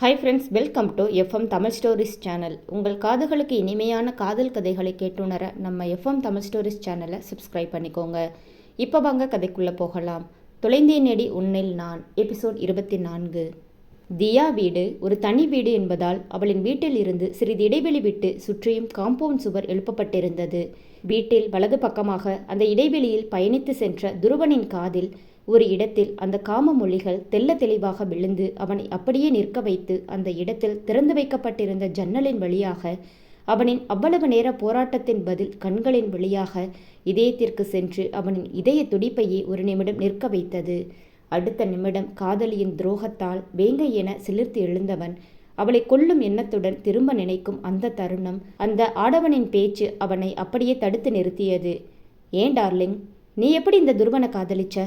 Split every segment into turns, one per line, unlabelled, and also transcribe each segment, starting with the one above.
Hi friends welcome to FM Tamil stories channel உங்கள் காதுகளுக்கு இனிமையான காதல் கதைகளை கேட்டுணர நம்ம எஃப்எம் தமிழ் ஸ்டோரிஸ் சேனலை சப்ஸ்கிரைப் பண்ணிக்கோங்க. இப்போ வாங்க கதைக்குள்ளே போகலாம். தொலைந்தேனேடி உன்னில் நான் எபிசோட் இருபத்தி நான்கு தியா வீடு ஒரு தனி வீடு என்பதால் அவளின் வீட்டில் இருந்து சிறிது இடைவெளி விட்டு சுற்றியும் காம்பவுண்ட் சுவர் எழுப்பப்பட்டிருந்தது. வீட்டில் வலது பக்கமாக அந்த இடைவெளியில் பயணித்து சென்ற துருவனின் காதில் ஒரு இடத்தில் அந்த காம மொழிகள் தெல்ல தெளிவாக விழுந்து அவனை அப்படியே நிற்க வைத்து அந்த இடத்தில் திறந்து வைக்கப்பட்டிருந்த ஜன்னலின் வழியாக அவனின் அவ்வளவு நேர போராட்டத்தின் பதில் கண்களின் வழியாக இதயத்திற்கு சென்று அவனின் இதய துடிப்பையே ஒரு நிமிடம் நிற்க வைத்தது. அடுத்த நிமிடம் காதலியின் துரோகத்தால் வேங்கை என சிலிர்த்து எழுந்தவன் அவளை கொல்லும் எண்ணத்துடன் திரும்ப நினைக்கும் அந்த தருணம் அந்த ஆடவனின் பேச்சு அவனை அப்படியே தடுத்து நிறுத்தியது. ஏன் டார்லிங்? நீ எப்படி இந்த துருவனை காதலிச்ச?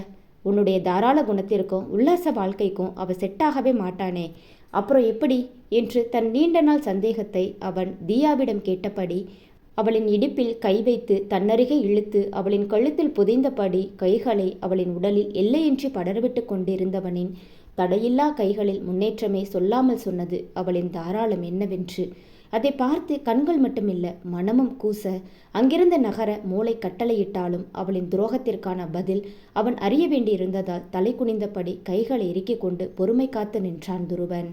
உன்னுடைய தாராள குணத்திற்கும் உல்லாச வாழ்க்கைக்கும் அவ செட்டாகவே மாட்டானே. அப்புறம் எப்படி? என்று தன் நீண்ட நாள் சந்தேகத்தை அவன் தியாவிடம் கேட்டபடி அவளின் இடுப்பில் கை வைத்து தன்னருகே இழுத்து அவளின் கழுத்தில் புதைந்தபடி கைகளை அவளின் உடலில் எல்லையின்றி படர்விட்டு கொண்டிருந்தவனின் தடையில்லா கைகளில் முன்னேற்றமே சொல்லாமல் சொன்னது அவளின் தாராளம் என்னவென்று. அதை பார்த்து கண்கள் மட்டுமில்லை மனமும் கூச. அங்கிருந்த நகர மூளை கட்டளையிட்டாலும் அவளின் துரோகத்திற்கான பதில் அவன் அறிய வேண்டியிருந்ததால் தலை குனிந்தபடி கைகளை இறுக்கிக் கொண்டு பொறுமை காத்து நின்றான் துருவன்.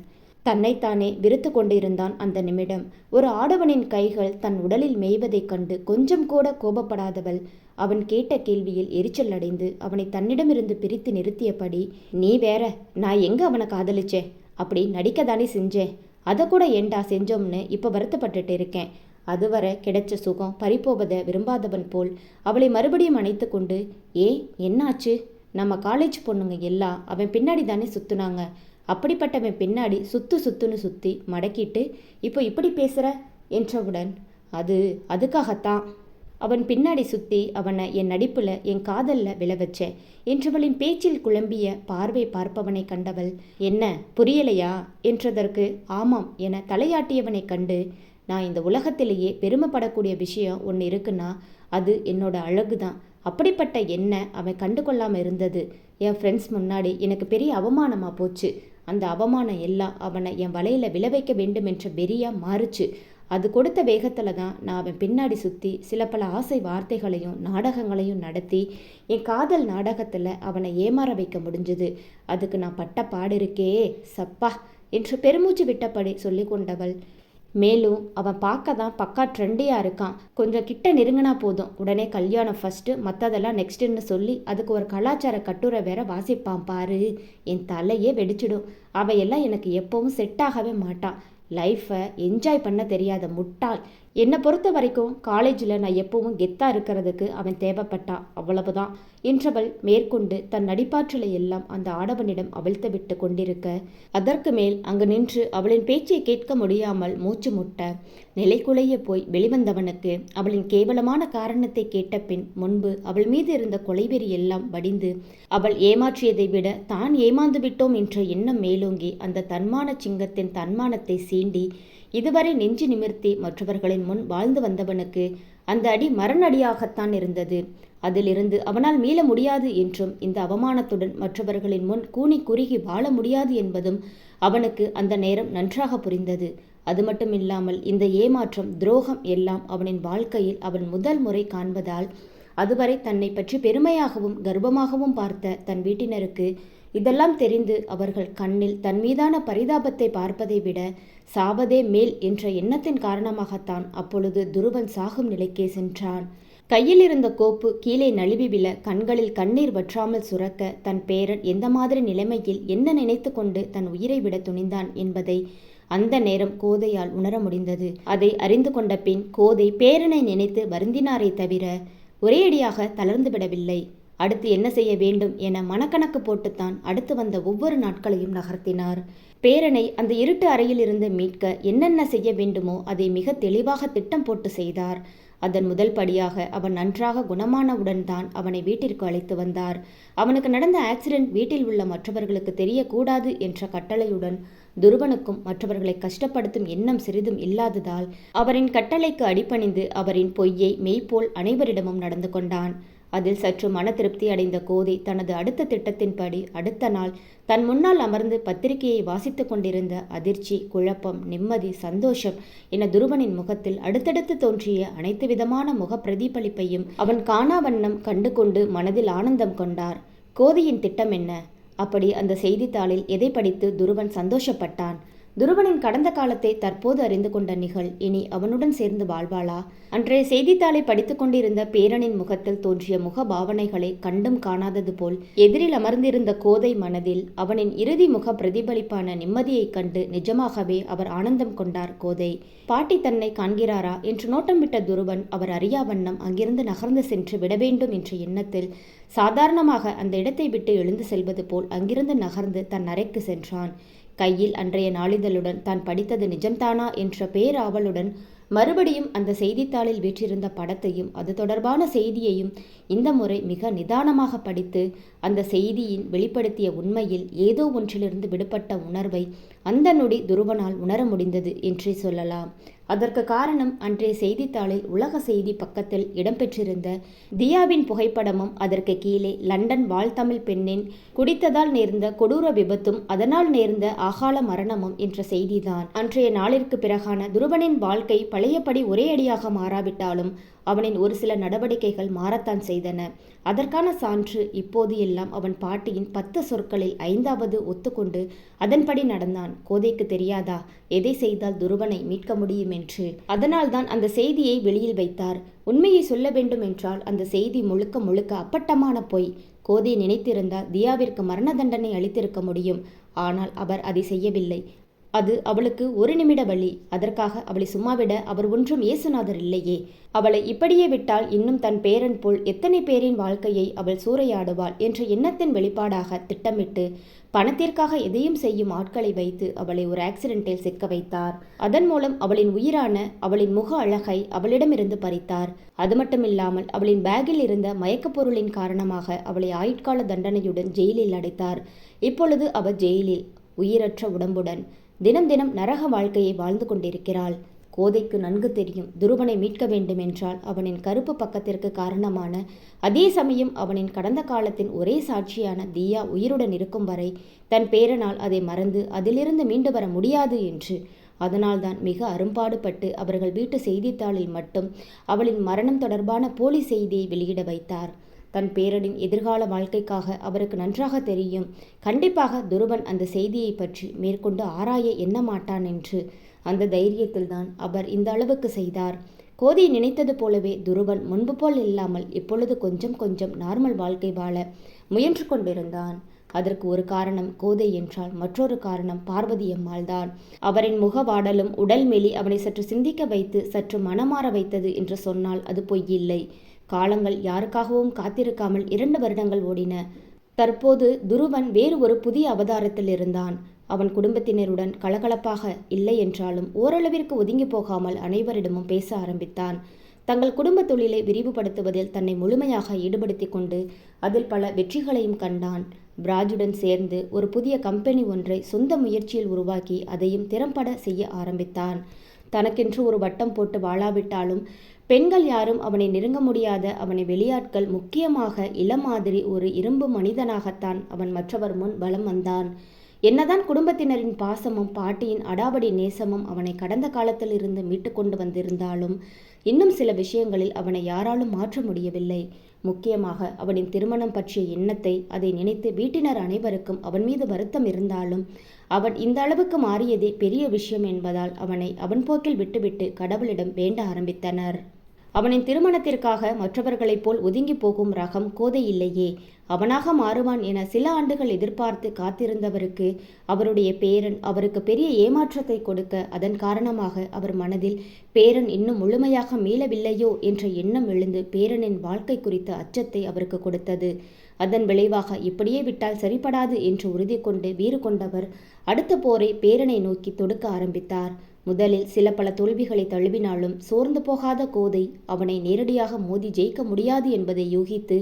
தன்னைத்தானே விருத்து கொண்டிருந்தான் அந்த நிமிடம். ஒரு ஆடவனின் கைகள் தன் உடலில் மேய்வதைக் கண்டு கொஞ்சம் கூட கோபப்படாதவள். அவன் கேட்ட கேள்வியில் எரிச்சல் அடைந்து அவனை தன்னிடமிருந்து பிரித்து நிறுத்தியபடி நீ வேற நான் எங்க அவனை காதலிச்சேன் அப்படி நடிக்கதானே செஞ்சேன் அதை கூட ஏண்டா செஞ்சோம்னு இப்போ வருத்தப்பட்டுட்டு இருக்கேன். அதுவரை கிடைச்ச சுகம் பறிப்போவதை விரும்பாதவன் போல் அவளை மறுபடியும் அணைத்து கொண்டு ஏ என்னாச்சு? நம்ம காலேஜ் பொண்ணுங்க எல்லாம் அவன் பின்னாடி தானே சுத்துனாங்க. அப்படிப்பட்டவன் பின்னாடி சுத்து சுத்துன்னு சுத்தி மடக்கிட்டு இப்போ இப்படி பேசுற? என்றவுடன் அது அதுக்காகத்தான். அவன் பின்னாடி சுத்தி அவனை என் நடிப்புல என் காதல்ல விழ வச்சேன் என்றவளின் பேச்சில் குழம்பிய பார்வை பார்ப்பவனை கண்டவள் என்ன புரியலையா? என்றதற்கு ஆமாம் என தலையாட்டியவனை கண்டு நான் இந்த உலகத்திலேயே பெருமைப்படக்கூடிய விஷயம் ஒன்று இருக்குன்னா அது என்னோட அழகு தான் அப்படிப்பட்ட என்ன அவன் கண்டு கொள்ளாமல் இருந்தது? என் ஃப்ரெண்ட்ஸ் முன்னாடி எனக்கு பெரிய அவமானமாக போச்சு. அந்த அவமானம் எல்லாம் அவனை என் வலையில் விழ வைக்க வேண்டும் என்ற வெறியா மாறுச்சு. அது கொடுத்த வேகத்தில் தான் நான் அவன் பின்னாடி சுற்றி சில பல ஆசை வார்த்தைகளையும் நாடகங்களையும் நடத்தி என் காதல் நாடகத்தில் அவனை ஏமாற வைக்க முடிஞ்சது. அதுக்கு நான் பட்ட பாடு இருக்கே சப்பா என்று பெருமூச்சு விட்டபடி சொல்லி கொண்டவள். மேலும் அவன் பார்க்க தான் பக்கா ட்ரெண்டியாக இருக்கான். கொஞ்சம் கிட்ட நெருங்கினா போதும். உடனே கல்யாணம் ஃபஸ்ட்டு மற்றதெல்லாம் நெக்ஸ்ட்டுன்னு சொல்லி அதுக்கு ஒரு கலாச்சார கட்டுரை வேற வாசிப்பான் பாரு. என் தலையே வெடிச்சிடும். அவையெல்லாம் எனக்கு எப்பவும் செட் ஆகவே மாட்டான். லைஃப்பை என்ஜாய் பண்ண தெரியாத முட்டாள். என்னை பொறுத்த வரைக்கும் காலேஜில் நான் எப்பவும் கெத்தாக இருக்கிறதுக்கு அவன் தேவைப்பட்டா அவ்வளவுதான் என்றவள் மேற்கொண்டு தன் நடிப்பாற்றலை எல்லாம் அந்த ஆடவனிடம் அவிழ்த்து விட்டு கொண்டிருக்க அதற்கு மேல் அங்கு நின்று அவளின் பேச்சை கேட்க முடியாமல் மூச்சு முட்ட நிலைக்குலைய போய் வெளிவந்தவனுக்கு அவளின் கேவலமான காரணத்தை கேட்ட பின் முன்பு அவள் மீது இருந்த கொலைவெறி எல்லாம் வடிந்து அவள் ஏமாற்றியதை விட தான் ஏமாந்து விட்டோம் என்ற எண்ணம் மேலோங்கி அந்த தன்மான சிங்கத்தின் தன்மானத்தை சீண்டி இதுவரை நெஞ்சு நிமிர்த்தி மற்றவர்களின் முன் வாழ்ந்து வந்தவனுக்கு அந்த அடி மரணடியாகத்தான் இருந்தது. அதிலிருந்து அவனால் மீள முடியாது என்றும் இந்த அவமானத்துடன் மற்றவர்களின் முன் கூனி குறுகி வாழ முடியாது என்பதும் அவனுக்கு அந்த நேரம் நன்றாக புரிந்தது. அது மட்டும் இல்லாமல் இந்த ஏமாற்றம் துரோகம் எல்லாம் அவனின் வாழ்க்கையில் அவன் முதல் முறை காண்பதால் அதுவரை தன்னை பற்றி பெருமையாகவும் கர்ப்பமாகவும் பார்த்த தன் வீட்டினருக்கு இதெல்லாம் தெரிந்து அவர்கள் கண்ணில் தன் மீதான பரிதாபத்தை பார்ப்பதை விட சாவதே மேல் என்ற எண்ணத்தின் காரணமாகத்தான் அப்பொழுது துருவன் சாகும் நிலைக்கே சென்றான். கையில் இருந்த கோப்பு கீழே நழுவி விழ கண்களில் கண்ணீர் வற்றாமல் சுரக்க தன் பேரன் எந்த மாதிரி நிலைமையில் என்ன நினைத்து கொண்டு தன் உயிரை விட துணிந்தான் என்பதை அந்த நேரம் கோதையால் உணர முடிந்தது. அதை அறிந்து கொண்ட பின் கோதை பேரனை நினைத்து வருந்தினாரே தவிர ஒரேயடியாக தளர்ந்து விடவில்லை. அடுத்து என்ன செய்ய வேண்டும் என மனக்கணக்கு போட்டுத்தான் அடுத்து வந்த ஒவ்வொரு நாட்களையும் நகர்த்தினார். பேரனை அந்த இருட்டு அறையிலிருந்து மீட்க என்னென்ன செய்ய வேண்டுமோ அதை மிக தெளிவாக திட்டம் போட்டு செய்தார். அதன் முதல் படியாக அவன் நன்றாக குணமானவுடன் தான் அவனை வீட்டிற்கு அழைத்து வந்தார். அவனுக்கு நடந்த ஆக்சிடென்ட் வீட்டில் உள்ள மற்றவர்களுக்கு தெரியக்கூடாது என்ற கட்டளையுடன் துருவனுக்கும் மற்றவர்களை கஷ்டப்படுத்தும் எண்ணம் சிறிதும் இல்லாததால் அவரின் கட்டளைக்கு அடிபணிந்து அவரின் பொய்யை மெய்ப்போல் அனைவரிடமும் நடந்து கொண்டான். அதில் சற்று மன திருப்தி அடைந்த கோதை தனது அடுத்த திட்டத்தின்படி அடுத்த நாள் தன் முன்னால் அமர்ந்து பத்திரிகையை வாசித்துக் கொண்டிருந்த அதிர்ச்சி குழப்பம் நிம்மதி சந்தோஷம் என துருவனின் முகத்தில் அடுத்தடுத்து தோன்றிய அனைத்து விதமான முக பிரதிபலிப்பையும் அவன் காணாவண்ணம் கண்டு கொண்டு மனதில் ஆனந்தம் கொண்டார். கோதையின் திட்டம் என்ன? அப்படி அந்த செய்தித்தாளில் எதை படித்து துருவன் சந்தோஷப்பட்டான்? துருவனின் கடந்த காலத்தை தற்போது அறிந்து கொண்ட நிகழ் இனி அவனுடன் சேர்ந்து வாழ்வாளா? அன்றைய செய்தித்தாளை படித்துக் கொண்டிருந்த பேரனின் முகத்தில் தோன்றிய முக பாவனைகளை கண்டும் காணாதது போல் எதிரில் அமர்ந்திருந்த கோதை மனதில் அவனின் இறுதி முக பிரதிபலிப்பான நிம்மதியைக் கண்டு நிஜமாகவே அவர் ஆனந்தம் கொண்டார் கோதை. பாட்டி தன்னை காண்கிறாரா என்று நோட்டம் விட்ட துருவன் அவர் அறியா வண்ணம் அங்கிருந்து நகர்ந்து சென்று விட வேண்டும் என்ற எண்ணத்தில் சாதாரணமாக அந்த இடத்தை விட்டு எழுந்து செல்வது போல் அங்கிருந்து நகர்ந்து தன் அறைக்கு சென்றான். கையில் அன்றைய நாளிதழுடன் தான் படித்தது நிஜம்தானா என்ற பேராவலுடன் மறுபடியும் அந்த செய்தித்தாளில் வீற்றிருந்த படத்தையும் அது தொடர்பான செய்தியையும் இந்த முறை மிக நிதானமாக படித்து அந்த செய்தியின் வெளிப்படுத்திய உண்மையில் ஏதோ ஒன்றிலிருந்து விடுபட்ட உணர்வை அந்த நொடி துருவனால் உணர முடிந்தது என்றே சொல்லலாம். அதற்கு காரணம் அன்றைய செய்தித்தாளில் உலக செய்தி பக்கத்தில் இடம்பெற்றிருந்த தியாவின் புகைப்படமும் அதற்கு கீழே லண்டன் வாழ்த்தமிழ் பெண்ணின் குடித்ததால் நேர்ந்த கொடூர விபத்தும் அதனால் நேர்ந்த அகால மரணமும் என்ற செய்திதான். அன்றைய நாளிற்கு பிறகான துருவனின் வாழ்க்கை பழையபடி ஒரே அடியாக மாறாவிட்டாலும் அவனின் ஒரு சில நடவடிக்கைகள் மாறத்தான் செய்தன. அதற்கான சான்று இப்போது எல்லாம் அவன் பாட்டியின் பத்து சொற்களில் ஐந்தாவது ஒத்துக்கொண்டு அதன்படி நடந்தான். கோதைக்கு தெரியாதா? எதை செய்தால் துருவனை மீட்க முடியும் என்று. அதனால்தான் அந்த செய்தியை வெளியில் வைத்தார். உண்மையை சொல்ல வேண்டும் என்றால் அந்த செய்தி முழுக்க முழுக்க அப்பட்டமான பொய். கோதை நினைத்திருந்தால் தியாவிற்கு மரண தண்டனை அளித்திருக்க முடியும். ஆனால் அவர் அதை செய்யவில்லை. அது அவளுக்கு ஒரு நிமிட வழி. அதற்காக அவளை சும்மாவிட அவர் ஒன்றும் இயேசுநாதர் இல்லையே. அவளை இப்படியே விட்டால் இன்னும் தன் பேரன் போல் எத்தனை பேரின் வாழ்க்கையை அவள் சூறையாடுவாள் என்ற எண்ணத்தின் வெளிப்பாடாக திட்டமிட்டு பணத்திற்காக எதையும் செய்யும் ஆட்களை வைத்து அவளை ஒரு ஆக்சிடென்ட்டில் சிக்க வைத்தார். அதன் மூலம் அவளின் உயிரான அவளின் முக அழகை அவளிடமிருந்து பறித்தார். அது மட்டுமில்லாமல் அவளின் பேக்கில் இருந்த மயக்கப் பொருளின் காரணமாக அவளை ஆயுட்கால தண்டனையுடன் ஜெயிலில் அடைத்தார். இப்பொழுது அவர் ஜெயிலில் உயிரற்ற உடம்புடன் தினம் தினம் நரக வாழ்க்கையை வாழ்ந்து கொண்டிருக்கிறாள். கோதைக்கு நன்கு தெரியும் துருவனை மீட்க வேண்டுமென்றால் அவனின் கருப்பு பக்கத்திற்கு காரணமான அதே சமயம் அவனின் கடந்த காலத்தின் ஒரே சாட்சியான தியா உயிருடன் இருக்கும் வரை தன் பேரனால் அதை மறந்து அதிலிருந்து மீண்டு வர முடியாது என்று. அதனால்தான் மிக அரும்பாடுபட்டு அவர்கள் வீட்டு செய்தித்தாளில் மட்டும் அவளின் மரணம் தொடர்பான போலி செய்தியை வெளியிட வைத்தார். தன் பேரனின் எதிர்கால வாழ்க்கைக்காக அவருக்கு நன்றாக தெரியும். கண்டிப்பாக துருவன் அந்த செய்தியை பற்றி மேற்கொண்டு ஆராய எண்ண மாட்டான் என்று அந்த தைரியத்தில்தான் அவர் இந்த அளவுக்கு செய்தார். கோதி நினைத்தது போலவே துருவன் முன்பு போல் இல்லாமல் இப்பொழுது கொஞ்சம் கொஞ்சம் நார்மல் வாழ்க்கை வாழ முயன்று கொண்டிருந்தான். அதற்கு ஒரு காரணம் கோதை என்றால் மற்றொரு காரணம் பார்வதி அம்மாள் தான் அவரின் முகவாடலும் உடல் மெலி அவனை சற்று சிந்திக்க வைத்து சற்று மனமாற வைத்தது என்று சொன்னால் அது பொய்யில்லை காலங்கள் யாருக்காகவும் காத்திருக்காமல் இரண்டு வருடங்கள் ஓடின. தற்போது துருவன் வேறு ஒரு புதிய அவதாரத்தில் இருந்தான். அவன் குடும்பத்தினருடன் கலகலப்பாக இல்லை என்றாலும் ஓரளவிற்கு ஒதுங்கி போகாமல் அனைவரிடமும் பேச ஆரம்பித்தான். தங்கள் குடும்ப தொழிலை விரிவுபடுத்துவதில் தன்னை முழுமையாக ஈடுபடுத்தி கொண்டு அதில் பல வெற்றிகளையும் கண்டான். பிராஜுடன் சேர்ந்து ஒரு புதிய கம்பெனி ஒன்றை சொந்த முயற்சியில் உருவாக்கி அதையும் திறம்பட செய்ய ஆரம்பித்தான். தனக்கென்று ஒரு வட்டம் போட்டு வாழாவிட்டாலும் பெண்கள் யாரும் அவனை நெருங்க முடியாத அவனை வெளியாட்கள் முக்கியமாக இளமாதிரி ஒரு இரும்பு மனிதனாகத்தான் அவன் மற்றவர் முன் வலம் வந்தான். என்னதான் குடும்பத்தினரின் பாசமும் பாட்டியின் அடாவடி நேசமும் அவனை கடந்த காலத்தில் இருந்து மீட்டு கொண்டு வந்திருந்தாலும் இன்னும் சில விஷயங்களில் அவனை யாராலும் மாற்ற முடியவில்லை. முக்கியமாக அவனின் திருமணம் பற்றிய எண்ணத்தை அதை நினைத்து வீட்டினர் அனைவருக்கும் அவன் மீது வருத்தம் இருந்தாலும் அவன் இந்த அளவுக்கு மாறியதே பெரிய விஷயம் என்பதால் அவனை அவன் போக்கில் விட்டுவிட்டு கடவுளிடம் வேண்ட ஆரம்பித்தனர். அவனின் திருமணத்திற்காக மற்றவர்களைப் போல் ஒதுங்கி போகும் ரகம் கோதை இல்லையே. அவனாக மாறுவான் என சில ஆண்டுகள் எதிர்பார்த்து காத்திருந்தவருக்கு அவருடைய பேரன் அவருக்கு பெரிய ஏமாற்றத்தை கொடுக்க அதன் காரணமாக அவர் மனதில் பேரன் இன்னும் முழுமையாக மீளவில்லையோ? என்ற எண்ணம் எழுந்து பேரனின் வாழ்க்கை குறித்த அச்சத்தை அவருக்கு கொடுத்தது. அதன் விளைவாக இப்படியே விட்டால் சரிபடாது என்று உறுதி கொண்டு வீறு கொண்டவர் அடுத்த போரை பேரனை நோக்கி தொடுக்க ஆரம்பித்தார். முதலில் சில பல தோல்விகளை தழுவினாலும் சோர்ந்து போகாத கோதை அவனை நேரடியாக மோதி ஜெயிக்க முடியாது என்பதை யூகித்து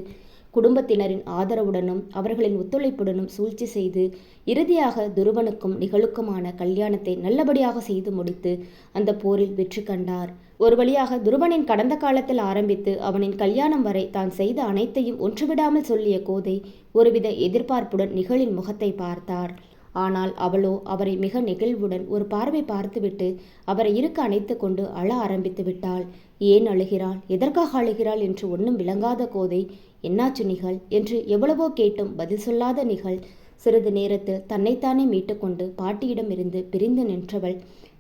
குடும்பத்தினரின் ஆதரவுடனும் அவர்களின் ஒத்துழைப்புடனும் சூழ்ச்சி செய்து இறுதியாக துருவனுக்கும் நிகழுக்குமான கல்யாணத்தை நல்லபடியாக செய்து முடித்து அந்த போரில் வெற்றி கண்டார். ஒரு வழியாக துருவனின் கடந்த காலத்தில் ஆரம்பித்து அவனின் கல்யாணம் வரை தான் செய்த அனைத்தையும் ஒன்றுவிடாமல் சொல்லிய கோதை ஒருவித எதிர்பார்ப்புடன் நிகழின் முகத்தை பார்த்தார். ஆனால் அவளோ அவரை மிக நெகிழ்வுடன் ஒரு பார்வை பார்த்துவிட்டு அவரை இருக்க அணைத்து கொண்டு அழ ஆரம்பித்து விட்டாள். ஏன் அழுகிறாள்? எதற்காக அழுகிறாள்? என்று ஒன்றும் விளங்காத கோதை. என்னாச்சு நிகழ் என்று எவ்வளவோ கேட்டும் பதில் சொல்லாத நிகழ் சிறிது நேரத்தில் தன்னைத்தானே மீட்டுக்கொண்டு பாட்டியிடம் இருந்து பிரிந்து நின்றவள்.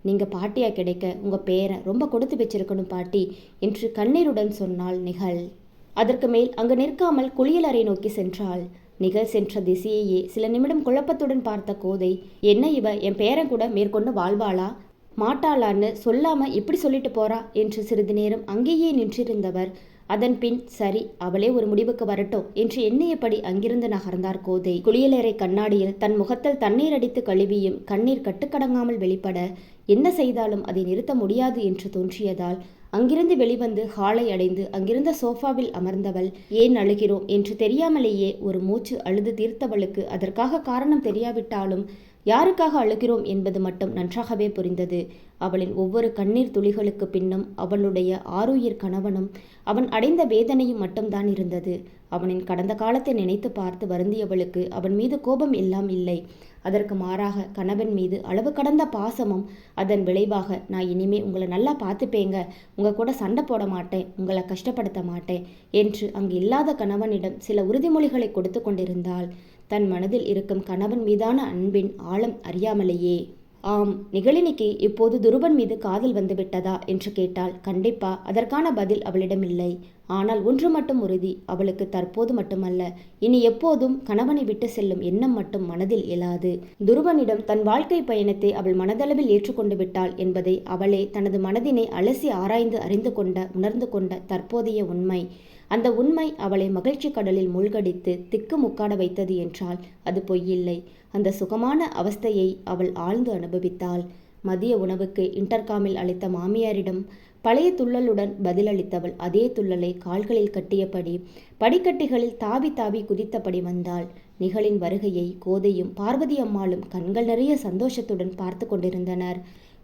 நீங்க பாட்டியா கிடைக்க? உங்க பேரை ரொம்ப கொடுத்து வச்சிருக்கணும் பாட்டி என்று கண்ணீருடன் சொன்னாள் நிகழ். அதற்கு மேல் அங்கு நிற்காமல் குளியலறை நோக்கி சென்றாள். நிகழ் சென்ற திசையையே சில நிமிடம் குழப்பத்துடன் பார்த்த கோதை என்ன இவ? என் பேரன் கூட மேற்கொண்டு வாழ்வாளா? மாட்டாளான்னு சொல்லாம இப்படி சொல்லிட்டு போறா? என்று சிறிது நேரம் அங்கேயே நின்றிருந்தவர். அதன் பின் சரி அவளே ஒரு முடிவுக்கு வரட்டும் என்று எண்ணியபடி அங்கிருந்து நகர்ந்தார் கோதை. குளியலறை கண்ணாடியில் தன் முகத்தில் தண்ணீர் அடித்து கழுவியும் கண்ணீர் கட்டுக்கடங்காமல் வெளிப்பட என்ன செய்தாலும் அதை நிறுத்த முடியாது என்று தோன்றியதால் அங்கிருந்து வெளிவந்து ஹாலை அடைந்து அங்கிருந்த சோஃபாவில் அமர்ந்தவள் ஏன் அழுகிறோம்? என்று தெரியாமலேயே ஒரு மூச்சு அழுது தீர்த்தவளுக்கு அதற்காக காரணம் தெரியாவிட்டாலும் யாருக்காக அழுகிறோம்? என்பது மட்டும் நன்றாகவே புரிந்தது. அவளின் ஒவ்வொரு கண்ணீர் துளிகளுக்கு பின்னும் அவளுடைய ஆருயிர் கணவனும் அவன் அடைந்த வேதனையும் மட்டும்தான் இருந்தது. அவனின் கடந்த காலத்தை நினைத்து பார்த்து வருந்தியவளுக்கு அவன் மீது கோபம் எல்லாம் இல்லை. அதற்கு மாறாக கணவன் மீது அளவு கடந்த பாசமும் அதன் விளைவாக நான் இனிமே உங்களை நல்லா பார்த்துப்பேங்க. உங்க கூட சண்டை போட மாட்டேன். உங்களை கஷ்டப்படுத்த மாட்டேன் என்று அங்கு இல்லாத கணவனிடம் சில உறுதிமொழிகளை கொடுத்து கொண்டிருந்தாள். தன் மனதில் இருக்கும் கணவன் மீதான அன்பின் ஆழம் அறியாமலேயே. ஆம் நிகழினிக்கு இப்போது துருவன் மீது காதல் வந்துவிட்டதா? என்று கேட்டால் கண்டிப்பா அதற்கான பதில் அவளிடம் இல்லை ஆனால் ஒன்று மட்டும் உறுதி அவளுக்கு தற்போது மட்டுமல்ல. இனி எப்போதும் கணவனை விட்டு செல்லும் எண்ணம் மட்டும் மனதில் எழாது. துருவனிடம் தன் வாழ்க்கை பயணத்தை அவள் மனதளவில் ஏற்றுக்கொண்டு விட்டாள் என்பதை அவளே தனது மனதினை அலசி ஆராய்ந்து அறிந்து கொண்ட உணர்ந்து கொண்ட தற்போதைய உண்மை. அந்த உண்மை அவளை மகிழ்ச்சி கடலில் மூழ்கடித்து திக்கு முக்காட வைத்தது என்றால் அது பொய்யில்லை. அந்த சுகமான அவஸ்தையை அவள் ஆழ்ந்து அனுபவித்தாள். மதிய உணவுக்கு இன்டர்காமில் அளித்த மாமியாரிடம் பழைய துள்ளலுடன் பதிலளித்தவள் அதே துள்ளலை கால்களில் கட்டியபடி படிக்கட்டிகளில் தாவி தாவி குதித்தபடி வந்தாள். நிகழின் வருகையை கோதையும் பார்வதி அம்மாளும் கண்கள் நிறைய சந்தோஷத்துடன் பார்த்து கொண்டிருந்தனர்.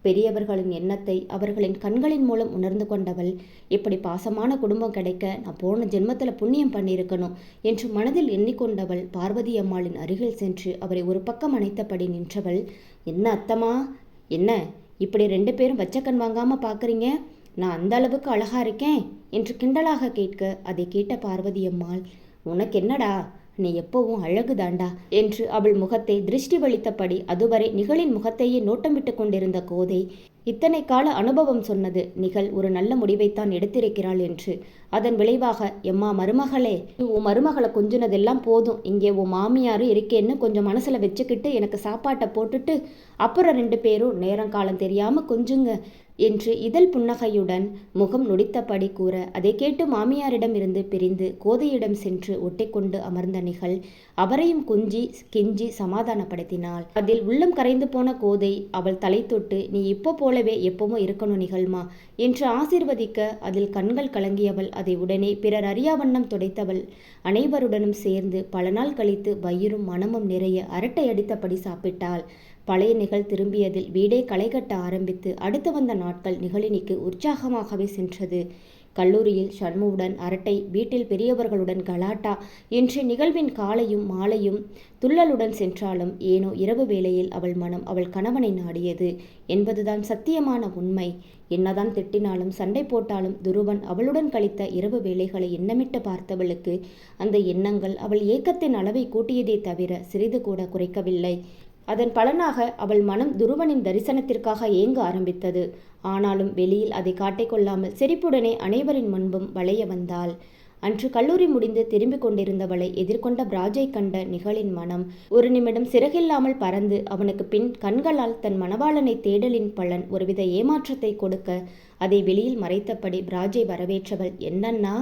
பெரியவர்களின் எண்ணத்தை அவர்களின் கண்களின் மூலம் உணர்ந்து கொண்டவள் இப்படி பாசமான குடும்பம் கிடைக்க நான் போன ஜென்மத்தில் புண்ணியம் பண்ணியிருக்கணும் என்று மனதில் எண்ணிக்கொண்டவள் பார்வதி அம்மாளின் அருகில் சென்று அவரை ஒரு பக்கம் அணைத்தபடி நின்றவள் என்ன அத்தமா என்ன? இப்படி ரெண்டு பேரும் வச்சக்கண் வாங்காமல் பார்க்குறீங்க நான் அந்த அளவுக்கு அழகா இருக்கேன் என்று கிண்டலாக கேட்க அதை கேட்ட பார்வதி அம்மாள் உனக்கு என்னடா? நீ எப்பவும் அழகுதாண்டா என்று அவள் முகத்தை திருஷ்டி வலித்தபடி அதுவரை நிகழின் முகத்தையே நோட்டமிட்டு கொண்டிருந்த கோதை இத்தனை கால அனுபவம் சொன்னது நிகழ் ஒரு நல்ல முடிவைத்தான் எடுத்திருக்கிறாள் என்று அதன் விளைவாக எம்மா மருமகளே உன் மருமகளை கொஞ்சினதெல்லாம் போதும். இங்கே உன் மாமியாரும் இருக்கேன்னு கொஞ்சம் மனசில் வச்சுக்கிட்டு எனக்கு சாப்பாட்டை போட்டுட்டு அப்புறம் ரெண்டு பேரும் நேரம் காலம் தெரியாமல் கொஞ்சுங்க என்று இதழ் புன்னகையுடன் முகம் நொடித்தபடி கூற அதை கேட்டு மாமியாரிடம் இருந்து பிரிந்து கோதையிடம் சென்று ஒட்டிக்கொண்டு அமர்ந்த நிகழ் அவரையும் குஞ்சி கெஞ்சி சமாதானப்படுத்தினாள். அதில் உள்ளம் கரைந்து போன கோதை அவள் தலை தொட்டு நீ இப்போ போலவே எப்பவும் இருக்கணும் நிகழ்மா என்று ஆசீர்வதிக்க அதில் கண்கள் கலங்கியவள் அதை உடனே பிறர் அறியா வண்ணம் துடைத்தவள். அனைவருடனும் சேர்ந்து பல நாள் கழித்து வயிறும் மனமும் நிறைய அரட்டை அடித்தபடி சாப்பிட்டாள். பழைய நிகழ் திரும்பியதில் வீடே களை கட்ட ஆரம்பித்து அடுத்து வந்த நாட்கள் நிகழினிக்கு உற்சாகமாகவே சென்றது. கல்லூரியில் சண்முவுடன் அரட்டை வீட்டில் பெரியவர்களுடன் கலாட்டா என்று நிகழ்வின் காலையும் மாலையும் துள்ளலுடன் சென்றாலும் ஏனோ இரவு வேளையில் அவள் மனம் அவள் கணவனை நாடியது என்பதுதான் சத்தியமான உண்மை. என்னதான் திட்டினாலும் சண்டை போட்டாலும் துருவன் அவளுடன் கழித்த இரவு வேலைகளை எண்ணமிட்டு பார்த்தவளுக்கு அந்த எண்ணங்கள் அவள் ஏக்கத்தின் அளவை கூட்டியதே தவிர சிறிது கூட குறைக்கவில்லை. அதன் பலனாக அவள் மனம் துருவனின் தரிசனத்திற்காக ஏங்க ஆரம்பித்தது. ஆனாலும் வெளியில் அதை காட்டிக்கொள்ளாமல் செறிப்புடனே அனைவரின் முன்பும் வளைய வந்தாள். அன்று கல்லூரி முடிந்து திரும்பிக் கொண்டிருந்தவளை எதிர்கொண்ட பிராஜை கண்ட நிகழின் மனம் ஒரு நிமிடம் சிறகில்லாமல் பறந்து அவனுக்கு பின் கண்களால் தன் மணவாளனை தேடலின் பலன் ஒருவித ஏமாற்றத்தை கொடுக்க அதை வெளியில் மறைத்தபடி பிராஜை வரவேற்றவள் என்னன்னா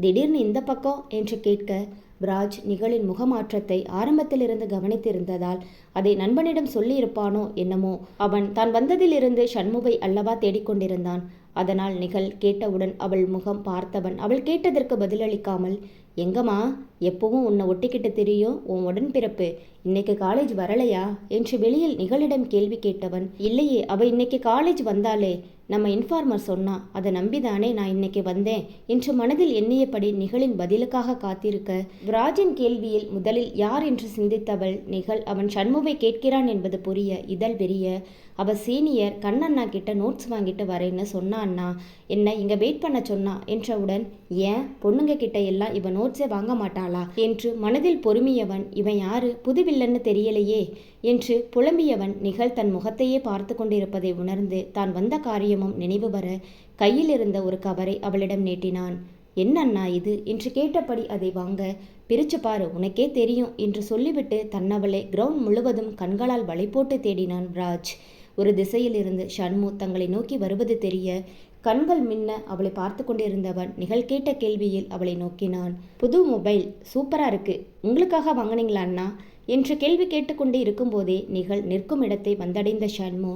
திடீர்னு இந்த பக்கம்? என்று கேட்க பிராஜ் நிகழின் முகமாற்றத்தை ஆரம்பத்திலிருந்து கவனித்திருந்ததால் அதை நண்பனிடம் சொல்லியிருப்பானோ என்னமோ. அவன் தான் வந்ததிலிருந்து ஷண்முகை அல்லவா தேடிக்கொண்டிருந்தான். அதனால் நிகழ் கேட்டவுடன் அவள் முகம் பார்த்தவன் அவள் கேட்டதற்கு பதிலளிக்காமல் எங்கம்மா எப்பவும் உன்னை ஒட்டிக்கிட்டு தெரியும் உன் உடன்பிறப்பு இன்னைக்கு காலேஜ் வரலையா? என்று வெளியில் நிகழிடம் கேள்வி கேட்டவன் இல்லையே அவ இன்னைக்கு காலேஜ் வந்தாலே நம்ம இன்ஃபார்மர் சொன்னா அதை நம்பிதானே நான் இன்னைக்கு வந்தேன் என்று மனதில் எண்ணியபடி நிகழின் பதிலுக்காக காத்திருக்க விராஜின் கேள்வியில் முதலில் யார் என்று சிந்தித்தவள் நிகழ் அவன் சண்முவை கேட்கிறான் என்பது புரிய இதழ் வெறிய அவள் சீனியர் கண்ணண்ணா கிட்ட நோட்ஸ் வாங்கிட்டு வரேன்னு சொன்னா அண்ணா. இங்கே வெயிட் பண்ண சொன்னா என்றவுடன் ஏன்? பொண்ணுங்க கிட்ட எல்லாம் இவன் நோட்ஸே வாங்க மாட்டாளா? என்று மனதில் பொறுமியவன் இவன் யாரு? புதுவில்லன்னு தெரியலையே என்று புலம்பியவன் நிகழ் தன் முகத்தையே பார்த்து கொண்டிருப்பதை உணர்ந்து தான் வந்த காரியமும் நினைவு வர கையில் இருந்த ஒரு கவரை அவளிடம் நீட்டினான். என்ன அண்ணா இது? என்று கேட்டபடி அதை வாங்க பிரிச்சு பாரு உனக்கே தெரியும் என்று சொல்லிவிட்டு தன்னவளை கிரவுண்ட் முழுவதும் கண்களால் வலை போட்டு தேடினான் ராஜ். ஒரு திசையிலிருந்து ஷண்மு தங்களை நோக்கி வருவது தெரிய கண்கள் மின்ன அவளை பார்த்து கொண்டிருந்தவன் நிகழ் கேட்ட கேள்வியில் அவளை நோக்கினான். புது மொபைல் சூப்பராக இருக்கு. உங்களுக்காக வாங்குனீங்களா அண்ணா? என்று கேள்வி கேட்டுக்கொண்டே இருக்கும்போதே நிகழ் நிற்கும் இடத்தை வந்தடைந்த ஷண்மு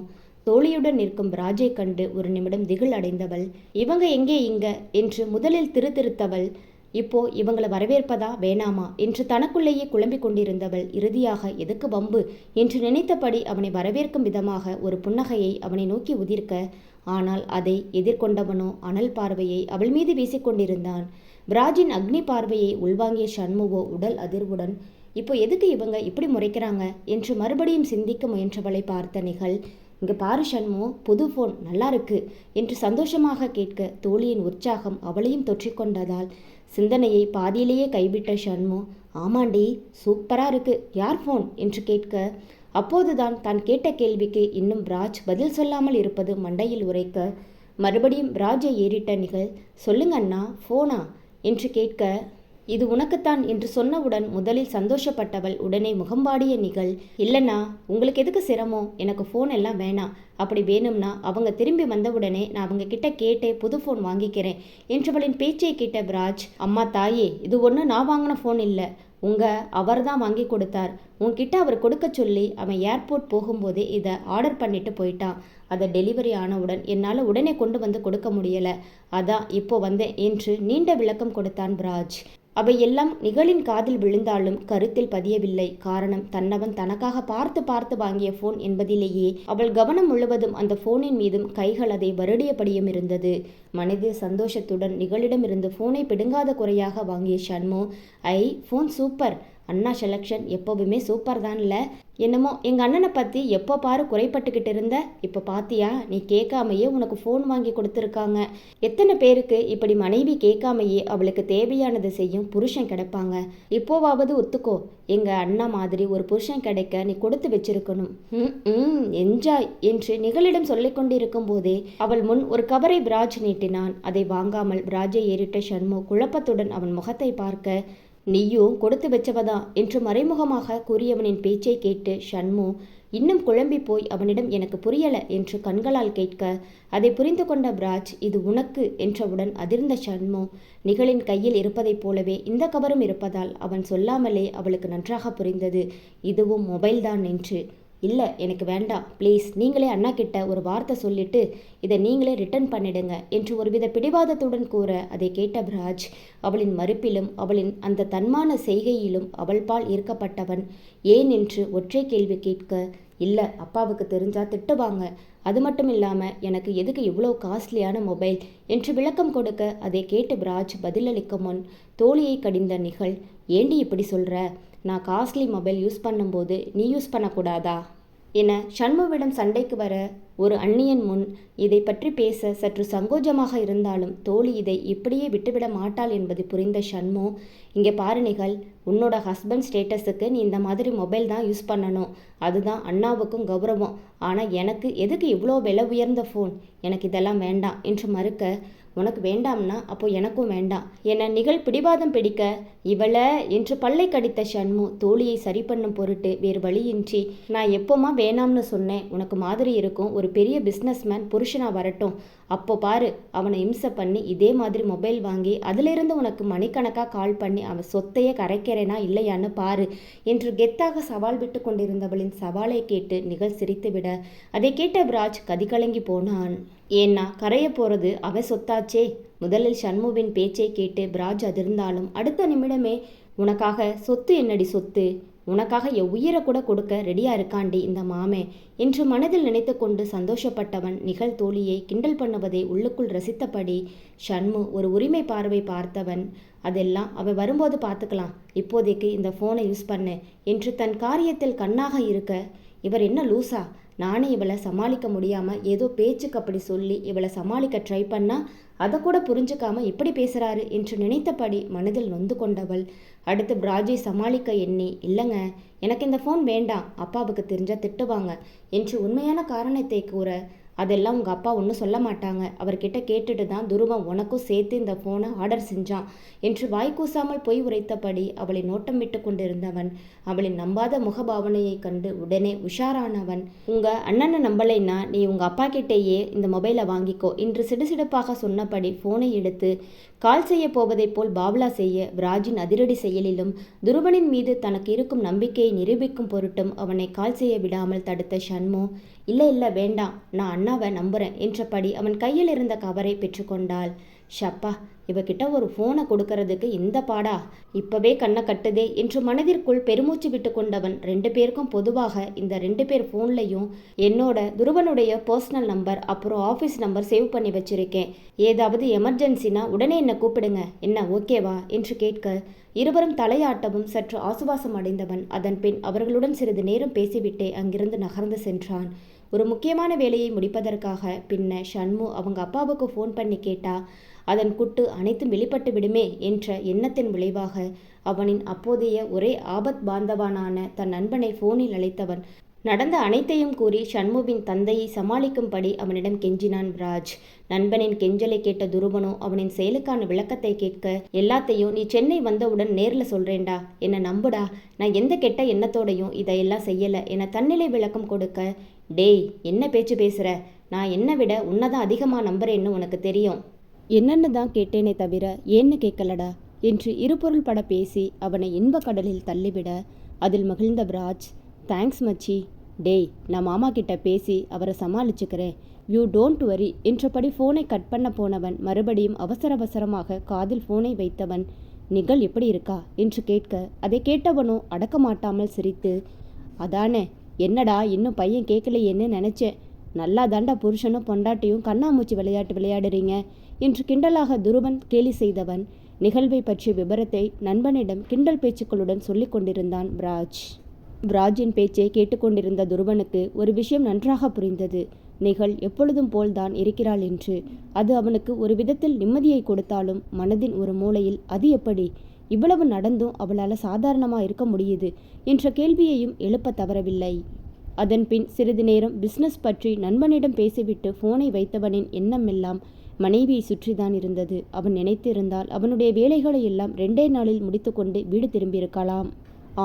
தோழியுடன் நிற்கும் ராஜை கண்டு ஒரு நிமிடம் திகில் அடைந்தவள். இவங்க எங்கே இங்க? என்று முதலில் திருத்திருத்தவள் இப்போ இவங்களை வரவேற்பதா வேணாமா என்று தனக்குள்ளேயே குழம்பிக் கொண்டிருந்தவள் இறுதியாக எதுக்கு வம்பு என்று நினைத்தபடி அவனை வரவேற்கும் விதமாக ஒரு புன்னகையை அவனை நோக்கி உதிர்க்க ஆனால் அதை எதிர்கொண்டவனோ அனல் பார்வையை அவள் மீது வீசிக்கொண்டிருந்தான். பிராஜின் அக்னி பார்வையை உள்வாங்கிய சண்முகோ உடல் அதிர்வுடன் இப்போ எதுக்கு இவங்க இப்படி முறைக்கிறாங்க? என்று மறுபடியும் சிந்திக்க முயன்றவளை பார்த்த நிகழ் இங்கே பாரு சண்முகம் புது ஃபோன் நல்லா இருக்கு என்று சந்தோஷமாக கேட்க தோழியின் உற்சாகம் அவளையும் தொற்றிக்கொண்டதால் சிந்தனையை பாதியிலேயே கைவிட்ட ஷண்மு ஆமாண்டி சூப்பராக இருக்கு யார் ஃபோன் என்று கேட்க அப்போதுதான் தான் கேட்ட கேள்விக்கு இன்னும் ராஜ் பதில் சொல்லாமல் இருப்பது மண்டையில் உரைக்க மறுபடியும் ராஜை ஏறிட்ட நிகழ் சொல்லுங்க அண்ணா ஃபோனா என்று கேட்க இது உனக்குத்தான் என்று சொன்னவுடன் முதலில் சந்தோஷப்பட்டவள் உடனே முகம்பாடிய நிகழ் இல்லைண்ணா உங்களுக்கு எதுக்கு சிரமம்? எனக்கு ஃபோன் எல்லாம் வேணாம் அப்படி வேணும்னா அவங்க திரும்பி வந்தவுடனே நான் அவங்க கிட்ட கேட்டே புது ஃபோன் வாங்கிக்கிறேன் என்றவளின் பேச்சை கேட்ட பிராஜ் அம்மா தாயே இது ஒன்று நான் வாங்கின ஃபோன் இல்லை. உங்க அவர் தான் வாங்கி கொடுத்தார். உன்கிட்ட அவர் கொடுக்க சொல்லி அவன் ஏர்போர்ட் போகும்போதே இதை ஆர்டர் பண்ணிட்டு போயிட்டான். அதை டெலிவரி ஆனவுடன் என்னால் உடனே கொண்டு வந்து கொடுக்க முடியலை. அதான் இப்போ வந்தேன் என்று நீண்ட விளக்கம் கொடுத்தான் பிராஜ் அவையெல்லாம் நிகழின் காதில் விழுந்தாலும் கருத்தில் பதியவில்லை. காரணம் தன்னவன் தனக்காக பார்த்து பார்த்து வாங்கிய போன் என்பதிலேயே அவள் கவனம் முழுவதும் அந்த போனின் மீதும் கைகள் அதை வருடியபடியும் இருந்தது. மனித சந்தோஷத்துடன் நிகழிடமிருந்து போனை பிடுங்காத குறையாக வாங்கிய ஷண்மு ஐ ஃபோன் சூப்பர் அண்ணா செலெக்ஷன் எப்போவுமே சூப்பர் தான்ல. என்னமோ எங்கள் அண்ணனை பற்றி எப்போ பாரு குறைப்பட்டுக்கிட்டு இருந்த. இப்போ பாத்தியா நீ கேட்காமையே உனக்கு ஃபோன் வாங்கி கொடுத்துருக்காங்க. எத்தனை பேருக்கு இப்படி மனைவி கேட்காமையே அவளுக்கு தேவையானது செய்யும் புருஷன் கிடைப்பாங்க. இப்போவாவது ஒத்துக்கோ எங்கள் அண்ணா மாதிரி ஒரு புருஷன் கிடைக்க நீ கொடுத்து வச்சிருக்கணும். ம் ம் என்ஜாய் என்று நிகழிடம் சொல்லிக்கொண்டிருக்கும் போதே அவள் முன் ஒரு கவரை பிராஜ் நீட்டினான். அதை வாங்காமல் பிராஜை ஏறிட்ட ஷண்மு குழப்பத்துடன் அவன் முகத்தை பார்க்க நீயும் கொடுத்து வச்சவதான் என்று மறைமுகமாக கூறியவனின் பேச்சை கேட்டு ஷண்மு இன்னும் குழம்பி போய் அவனிடம் எனக்கு புரியல என்று கண்களால் கேட்க அதை புரிந்து கொண்ட பிராஜ் இது உனக்கு என்றவுடன் அதிர்ந்த ஷண்மு நிகழின் கையில் இருப்பதைப் போலவே இந்த கவரும் இருப்பதால் அவன் சொல்லாமலே அவளுக்கு நன்றாக புரிந்தது. இதுவும் மொபைல்தான் என்று இல்லை எனக்கு வேண்டாம். ப்ளீஸ் நீங்களே அண்ணா கிட்ட ஒரு வார்த்தை சொல்லிட்டு இதை நீங்களே ரிட்டர்ன் பண்ணிடுங்க என்று ஒருவித பிடிவாதத்துடன் கூற அதை கேட்ட பிராஜ் அவளின் மறுப்பிலும் அவளின் அந்த தன்மான செய்கையிலும் அவள்பால் ஈர்க்கப்பட்டவன். ஏன் என்று ஒற்றை கேள்வி கேட்க இல்லை அப்பாவுக்கு தெரிஞ்சா திட்டுவாங்க. அது மட்டும் இல்லாமல் எனக்கு எதுக்கு இவ்வளோ காஸ்ட்லியான மொபைல் என்று விளக்கம் கொடுக்க அதை கேட்டு பிராஜ் பதிலளிக்கும் முன் தோழியை கடிந்த நிகழ் ஏண்டி இப்படி சொல்கிற நான் காஸ்ட்லி மொபைல் யூஸ் பண்ணும்போது நீ யூஸ் பண்ணக்கூடாதா? என சண்முவிடம் சண்டைக்கு வர ஒரு அந்நியன் முன் இதை பற்றி பேச சற்று சங்கோஜமாக இருந்தாலும் தோழி இதை இப்படியே விட்டுவிட மாட்டாள் என்பது புரிந்த ஷண்மு இங்கே பாருணிகள் உன்னோட ஹஸ்பண்ட் ஸ்டேட்டஸுக்கு நீ இந்த மாதிரி மொபைல் தான் யூஸ் பண்ணணும். அதுதான் அண்ணாவுக்கும் கௌரவம். ஆனால் எனக்கு எதுக்கு இவ்வளோ விலை உயர்ந்த ஃபோன் எனக்கு இதெல்லாம் வேண்டாம் என்று மறுக்க உனக்கு வேண்டாம்னா அப்போ எனக்கும் வேண்டாம். என நிகழ் பிடிவாதம் பிடிக்க இவள என்று பல்லை கடித்த ஷண்மு தோழியை சரி பண்ணும் பொருட்டு வேறு வழியின்றி நான் எப்போமா வேணாம்னு சொன்னேன் உனக்கு மாதிரி இருக்கும் ஒரு பெரிய பிஸ்னஸ்மேன் புருஷனா வரட்டும். அப்போ பாரு அவனை இம்சை பண்ணி இதே மாதிரி மொபைல் வாங்கி அதிலிருந்து உனக்கு மணிக்கணக்காக கால் பண்ணி பண்ணி அவன் சொத்தையே கரைக்கிறேனா இல்லையான்னு பாரு என்று கெத்தாக சவால் விட்டு கொண்டிருந்தவளின் சவாலை கேட்டு நிகழ் சிரித்துவிட அதை கேட்ட பிராஜ் கதிகலங்கி போனான். ஏன்னா கரைய போகிறது அவ சொத்தாச்சே. முதலில் சண்முவின் பேச்சை கேட்டு பிராஜ் அதிர்ந்தாலும் அடுத்த நிமிடமே உனக்காக சொத்து என்னடி சொத்து? உனக்காக என் உயிரை கூட கொடுக்க ரெடியா இருக்காண்டி இந்த மாமே என்று மனதில் நினைத்து கொண்டு சந்தோஷப்பட்டவன் நிகழ் தோழியை கிண்டல் பண்ணுவதை உள்ளுக்குள் ரசித்தபடி ஷண்மு ஒரு உரிமை பார்வை பார்த்தவன் அதெல்லாம் அவ வரும்போது பார்த்துக்கலாம். இப்போதைக்கு இந்த ஃபோனை யூஸ் பண்ணு என்று தன் காரியத்தில் கண்ணாக இருக்க இவர் என்ன லூசா? நானே இவளை சமாளிக்க முடியாமல் ஏதோ பேச்சுக்கு அப்படி சொல்லி இவளை சமாளிக்க ட்ரை பண்ணால் அதை கூட புரிஞ்சுக்காம இப்படி பேசுகிறாரு என்று நினைத்தபடி மனதில் நொந்து கொண்டவள். அடுத்து பிராஜை சமாளிக்க எண்ணி இல்லைங்க எனக்கு இந்த ஃபோன் வேண்டாம். அப்பாவுக்கு தெரிஞ்சால் திட்டுவாங்க என்று உண்மையான காரணத்தை கூற அதெல்லாம் உங்கள் அப்பா ஒன்றும் சொல்ல மாட்டாங்க. அவர்கிட்ட கேட்டுட்டு தான் துருவம் உனக்கும் சேர்த்து இந்த ஃபோனை ஆர்டர் செஞ்சான் என்று வாய்க்கூசாமல் பொய் உரைத்தபடி அவளை நோட்டம் விட்டு கொண்டிருந்தவன். அவளின் நம்பாத முகபாவனையை கண்டு உடனே உஷாரானவன் உங்கள் அண்ணனை நம்பலைன்னா நீ உங்கள் அப்பா கிட்டேயே இந்த மொபைலை வாங்கிக்கோ என்று சிடுசிடுப்பாக சொன்னபடி ஃபோனை எடுத்து கால் செய்ய போவதைப் போல் பாப்லா செய்ய விராஜின் அதிரடி செயலிலும் துருவனின் மீது தனக்கு இருக்கும் நம்பிக்கையை நிரூபிக்கும் பொருட்டும் அவனை கால் செய்ய விடாமல் தடுத்த ஷண்மோ இல்லை இல்லை வேண்டாம் நான் அண்ணாவை நம்புறேன் என்றபடி அவன் கையில் இருந்த கவரை பெற்றுக்கொண்டாள். ஷப்பா இவகிட்ட ஒரு ஃபோனை கொடுக்கறதுக்கு இந்த பாடா? இப்பவே கண்ணை கட்டுதே என்று மனதிற்குள் பெருமூச்சு விட்டு கொண்டவன் ரெண்டு பேருக்கும் பொதுவாக இந்த ரெண்டு பேர் ஃபோன்லையும் என்னோட துருவனுடைய பர்சனல் நம்பர் அப்புறம் ஆஃபீஸ் நம்பர் சேவ் பண்ணி வச்சிருக்கேன். ஏதாவது எமர்ஜென்சினா உடனே என்னை கூப்பிடுங்க. என்ன ஓகேவா? என்று கேட்க இருவரும் தலையாட்டவும் சற்று ஆசுவாசம் அடைந்தவன். அதன் பின் அவர்களுடன் சிறிது நேரம் பேசிவிட்டே அங்கிருந்து நகர்ந்து சென்றான். ஒரு முக்கியமான வேலையை முடிப்பதற்காக பின்ன ஷண்மு அவங்க அப்பாவுக்கு ஃபோன் பண்ணி கேட்டா அதன் குட்டு அனைத்தும் வெளிப்பட்டு விடுமே என்ற எண்ணத்தின் விளைவாக அவனின் அப்போதைய ஒரே ஆபத் பாந்தவானான தன் நண்பனை ஃபோனில் அழைத்தவன். நடந்த அனைத்தையும் கூறி ஷண்முவின் தந்தையை சமாளிக்கும்படி அவனிடம் கெஞ்சினான் ராஜ். நண்பனின் கெஞ்சலை கேட்ட துருவனோ அவனின் செயலுக்கான விளக்கத்தை கேட்க எல்லாத்தையும் நீ சென்னை வந்தவுடன் நேரில் சொல்றேன்டா. என்னை நம்புடா? நான் எந்த கெட்ட எண்ணத்தோடையும் இதையெல்லாம் செய்யலை. என தன்னிலை விளக்கம் கொடுக்க? டேய் என்ன பேச்சு பேசுற? நான் என்னை விட உன்னதான் அதிகமாக நம்புறேன்னு உனக்கு தெரியும். என்னென்னு தான் கேட்டேனே தவிர ஏன்னு கேட்கலடா என்று இருபொருள் பட பேசி அவனை இன்ப கடலில் தள்ளிவிட அதில் மகிழ்ந்த பிராஜ் தேங்க்ஸ் மச்சி. டேய் நான் மாமா கிட்ட பேசி அவரை சமாளிச்சுக்கிறேன் யூ டோன்ட் வரி என்றபடி ஃபோனை கட் பண்ண போனவன் மறுபடியும் அவசர அவசரமாக காதில் ஃபோனை வைத்தவன் நிகழ் எப்படி இருக்கா? என்று கேட்க அதை கேட்டவனோ அடக்க மாட்டாமல் சிரித்து அதானே என்னடா இன்னும் பையன் கேட்கலையேன்னு நினச்சேன் நல்லா தாண்டா புருஷனும் பொண்டாட்டியும் கண்ணாமூச்சி விளையாட்டு விளையாடுறீங்க. என்று கிண்டலாக துருவன் கேலி செய்தவன். நிகழ்வை பற்றிய விபரத்தை நண்பனிடம் கிண்டல் பேச்சுக்களுடன் சொல்லிக் கொண்டிருந்தான் பிராஜ். பிராஜின் பேச்சை கேட்டுக்கொண்டிருந்த துருவனுக்கு ஒரு விஷயம் நன்றாக புரிந்தது. நிகழ் எப்பொழுதும் போல்தான் இருக்கிறாள் என்று. அது அவனுக்கு ஒரு விதத்தில் நிம்மதியை கொடுத்தாலும் மனதின் ஒரு மூலையில் அது எப்படி? இவ்வளவு நடந்தும் அவளால் சாதாரணமாக இருக்க முடியுது என்ற கேள்வியையும் எழுப்ப தவறவில்லை. அதன்பின் சிறிது நேரம் பிஸ்னஸ் பற்றி நண்பனிடம் பேசிவிட்டு போனை வைத்தவனின் எண்ணமெல்லாம் மனைவியை சுற்றிதான் இருந்தது. அவன் நினைத்திருந்தால் அவனுடைய வேலைகளை எல்லாம் ரெண்டே நாளில் முடித்துக்கொண்டு வீடு திரும்பியிருக்கலாம்.